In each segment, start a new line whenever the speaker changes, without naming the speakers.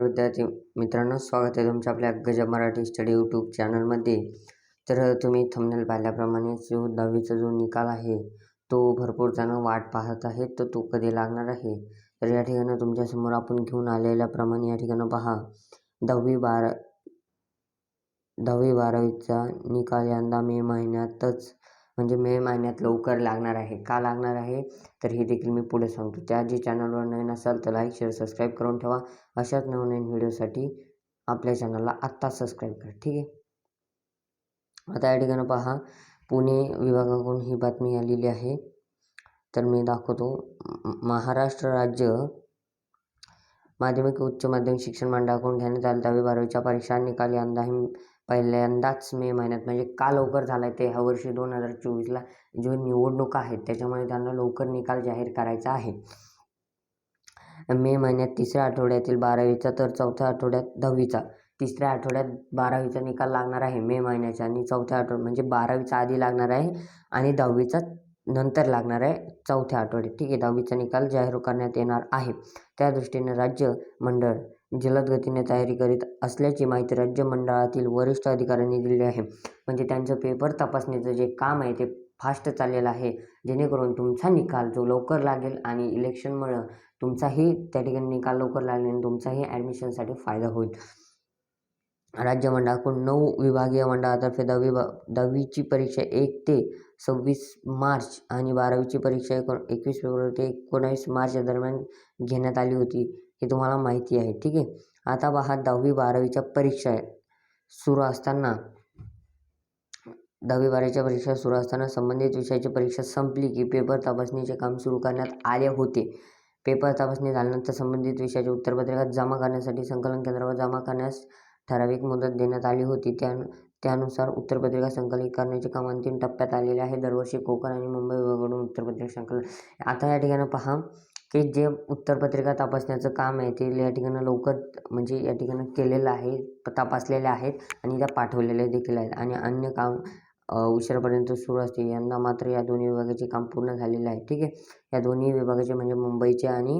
विद्यार्थी मित्रांनो स्वागत आहे तुमच्या आपल्या गजब मराठी स्टडी यूट्यूब चॅनलमध्ये. तर तुम्ही थंबनेल पाहिल्याप्रमाणे जो दहावीचा जो निकाल आहे तो भरपूर जण वाट पाहत आहेत तर तो कधी लागणार आहे? तर या ठिकाणी तुमच्यासमोर आपण घेऊन आलेल्याप्रमाणे या ठिकाणी पहा. दहावी बारा दहावी बारावीचा निकाल यंदा मे महिन्यातच म्हणजे मे महिन्यात लवकर लागणार आहे. का लागणार आहे? तर हे देखील मी पुढे सांगतो. त्या जे चॅनलवर नवीन असाल तर लाईक शेअर सबस्क्राईब करून ठेवा. अशाच नवनवीन व्हिडिओसाठी आपल्या चॅनलला आत्ता सबस्क्राईब करा. ठीक आहे? आता या ठिकाणी पहा. पुणे विभागाकडून ही बातमी आलेली आहे. तर मी दाखवतो. महाराष्ट्र राज्य माध्यमिक उच्च माध्यमिक शिक्षण मंडळाकडून घेण्यात आलेल्या दहावी बारावीच्या परीक्षा निकाली. अंदाही पहिल्यांदाच मे महिन्यात म्हणजे का लवकर झाला आहे ते ह्या वर्षी दोन हजार चोवीसला जो निवडणुका आहेत त्याच्यामुळे त्यांना लवकर निकाल जाहीर करायचा आहे. मे महिन्यात तिसऱ्या आठवड्यातील बारावीचा तर चौथ्या आठवड्यात दहावीचा तिसऱ्या आठवड्यात बारावीचा निकाल लागणार आहे मे महिन्याचा आणि चौथ्या आठवड्यात म्हणजे बारावीचा आधी लागणार आहे आणि दहावीचा नंतर लागणार आहे चौथ्या आठवड्यात. ठीक आहे दहावीचा निकाल जाहीर करण्यात येणार आहे. त्या दृष्टीने राज्य मंडळ जलद गतीने तयारी करीत असल्याची माहिती राज्य मंडळातील वरिष्ठ अधिकाऱ्यांनी दिली आहे. म्हणजे त्यांचं पेपर तपासणीचं जे काम आहे ते फास्ट चाललेलं आहे. जेणेकरून तुमचा निकाल जो लवकर लागेल आणि इलेक्शनमुळं तुमचाही त्या ठिकाणी निकाल लवकर लागेल आणि तुमचाही ॲडमिशनसाठी फायदा होईल. राज्य मंडळाकडून नऊ विभागीय मंडळातर्फे दहावी दहावीची परीक्षा एक ते सव्वीस मार्च आणि बारावीची परीक्षा एकोण एकवीस फेब्रुवारी ते एकोणावीस मार्च या दरम्यान घेण्यात आली होती. हे तुम्हाला माहिती आहे. ठीक आहे? आता पहा दहावी बारावीच्या परीक्षा सुरू असताना दहावी बारावीच्या परीक्षा सुरू असताना संबंधित विषयाची परीक्षा संपली की पेपर तपासणीचे काम सुरू करण्यात आले होते. पेपर तपासणी झाल्यानंतर संबंधित विषयाचे उत्तरपत्रिका जमा करण्यासाठी संकलन केंद्रावर जमा करण्यास ठराविक मुदत देण्यात आली होती. त्या त्यानुसार उत्तरपत्रिका संकलित करण्याचे काम अंतिम टप्प्यात आलेले आहे. दरवर्षी कोकण आणि मुंबई विभागाकडून उत्तरपत्रिका संकलन आता या ठिकाणी पहा. ते जे उत्तरपत्रिका तपासण्याचं काम आहे ते या ठिकाणी लवकर म्हणजे या ठिकाणी केलेलं आहे तपासलेले आहेत आणि त्या पाठवलेल्या देखील आहेत. आणि अन्य काम उशिरापर्यंत सुरू असते. यांना मात्र या दोन्ही विभागाचे काम पूर्ण झालेले आहे. ठीक आहे? या दोन्ही विभागाचे म्हणजे मुंबईचे आणि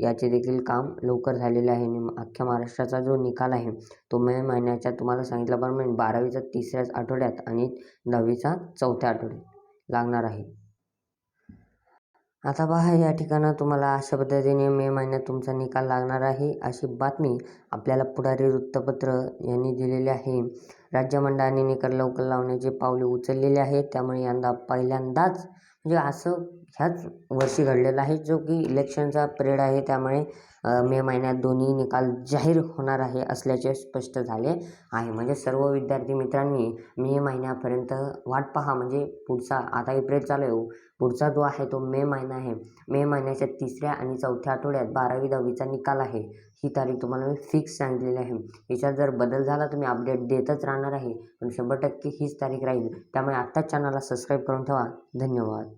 याचे देखील काम लवकर झालेले आहे. आणि अख्ख्या महाराष्ट्राचा जो निकाल आहे तो मे महिन्याच्या तुम्हाला सांगितल्याप्रमाणे बारावीचा तिसऱ्याच आठवड्यात आणि दहावीचा चौथ्या आठवड्यात लागणार आहे. आता पहा या ठिकाणं तुम्हाला अशा पद्धतीने मे महिन्यात तुमचा निकाल लागणार आहे अशी बातमी आपल्याला पुढारी वृत्तपत्र यांनी दिलेली आहे. राज्य मंडळाने लवकर लावण्याचे पावले उचललेले आहे त्यामुळे यंदा पहिल्यांदाच म्हणजे असं ह्याच वर्षी घडलेलं आहे जो की इलेक्शनचा पिरियड आहे. त्यामुळे मे महिन्यात दोन्ही निकाल जाहीर होणार आहे असल्याचे स्पष्ट झाले आहे. म्हणजे सर्व विद्यार्थी मित्रांनी मे महिन्यापर्यंत वाट पहा. म्हणजे पुढचा आता एप्रिल चालू आहे हो. पुढचा जो आहे तो मे महिना आहे. मे महिन्याच्या तिसऱ्या आणि चौथ्या आठवड्यात बारावी दहावीचा निकाल आहे. ही तारीख तुम्हाला मी फिक्स सांगितलेली आहे. याच्यात जर बदल झाला तर मी अपडेट देतच राहणार. राहणार आहे. पण शंभर टक्के हीच तारीख राहील. त्यामुळे आत्ताच चॅनलला सबस्क्राईब करून ठेवा. धन्यवाद.